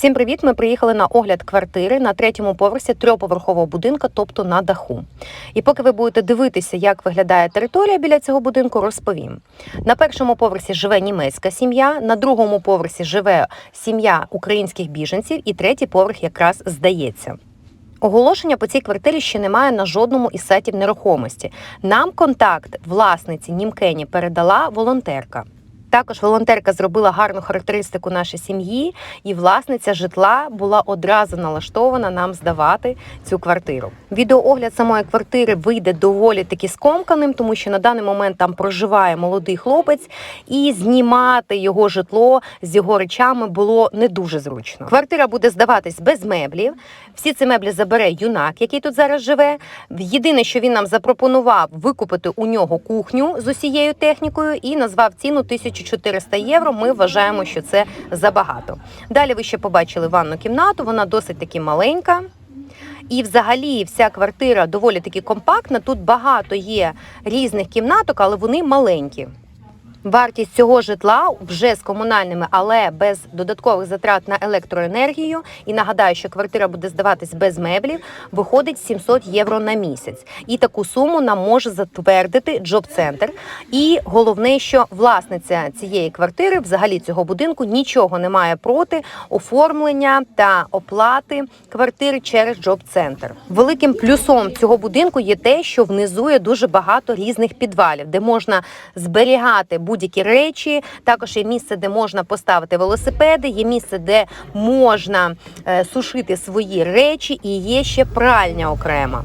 Всім привіт! Ми приїхали на огляд квартири на третьому поверсі трьохповерхового будинку, тобто на даху. І поки ви будете дивитися, як виглядає територія біля цього будинку, розповім. На першому поверсі живе німецька сім'я, на другому поверсі живе сім'я українських біженців, і третій поверх якраз здається. Оголошення по цій квартирі ще немає на жодному із сайтів нерухомості. Нам контакт власниці Німкені передала волонтерка. Також волонтерка зробила гарну характеристику нашої сім'ї, і власниця житла була одразу налаштована нам здавати цю квартиру. Відеоогляд самої квартири вийде доволі таки скомканим, тому що на даний момент там проживає молодий хлопець, і знімати його житло з його речами було не дуже зручно. Квартира буде здаватись без меблів. Всі ці меблі забере юнак, який тут зараз живе. Єдине, що він нам запропонував викупити у нього кухню з усією технікою і назвав ціну 1400 євро. Ми вважаємо, що це забагато. Далі ви ще побачили ванну кімнату. Вона досить таки маленька. І, взагалі, вся квартира доволі таки компактна. Тут багато є різних кімнаток, але вони маленькі. Вартість цього житла вже з комунальними, але без додаткових затрат на електроенергію. І нагадаю, що квартира буде здаватись без меблів, виходить 700 євро на місяць. І таку суму нам може затвердити джоб-центр. І головне, що власниця цієї квартири, взагалі цього будинку, нічого не має проти оформлення та оплати квартири через джоб-центр. Великим плюсом цього будинку є те, що внизу є дуже багато різних підвалів, де можна зберігати будь-які речі. Також є місце, де можна поставити велосипеди, є місце, де можна е, сушити свої речі, і є ще пральня окрема.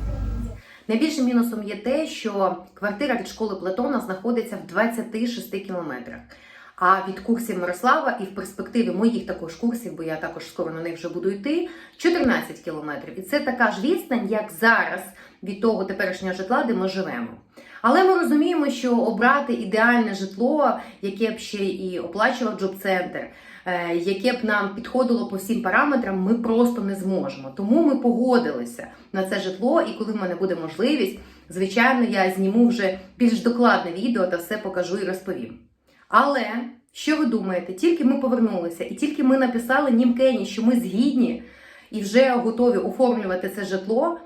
Найбільшим мінусом є те, що квартира від школи Платона знаходиться в 26 кілометрах. А від курсів Мирослава і в перспективі моїх також курсів, бо я також скоро на них вже буду йти, 14 кілометрів. І це така ж відстань, як зараз від того теперішнього житла, де ми живемо. Але ми розуміємо, що обрати ідеальне житло, яке б ще і оплачував джоб-центр, е, яке б нам підходило по всім параметрам, ми просто не зможемо. Тому ми погодилися на це житло, і коли в мене буде можливість, звичайно, я зніму вже більш докладне відео та все покажу і розповім. Але що ви думаєте? Тільки ми повернулися, і тільки ми написали Німкені, що ми згідні і вже готові оформлювати це житло.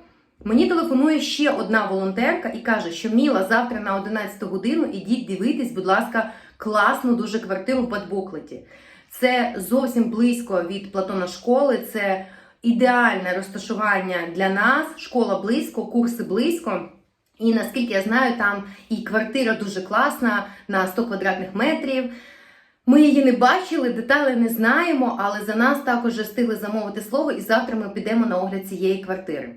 Мені телефонує ще одна волонтерка і каже, що Міла завтра на 11 годину ідіть дивитись, будь ласка, класну дуже квартиру в Бадбоклеті. Це зовсім близько від Платона школи. Це ідеальне розташування для нас. Школа близько, курси близько. І наскільки я знаю, там і квартира дуже класна на 100 квадратних метрів. Ми її не бачили, деталі не знаємо, але за нас також встигли замовити слово, і завтра ми підемо на огляд цієї квартири.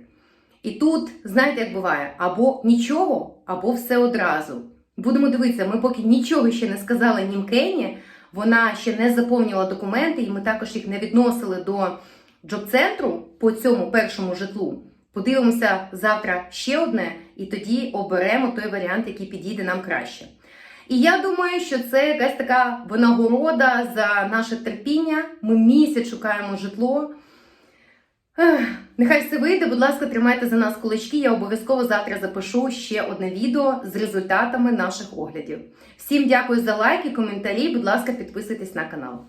І тут, знаєте, як буває, або нічого, або все одразу. Будемо дивитися, ми поки нічого ще не сказали Німкені, вона ще не заповнила документи, і ми також їх не відносили до джоб-центру по цьому першому житлу. Подивимося завтра ще одне, і тоді оберемо той варіант, який підійде нам краще. І я думаю, що це якась така винагорода за наше терпіння. Ми місяць шукаємо житло. Ех, Нехай все вийде, будь ласка, тримайте за нас кулачки. Я обов'язково завтра запишу ще одне відео з результатами наших оглядів. Всім дякую за лайки, коментарі. Будь ласка, підписуйтесь на канал.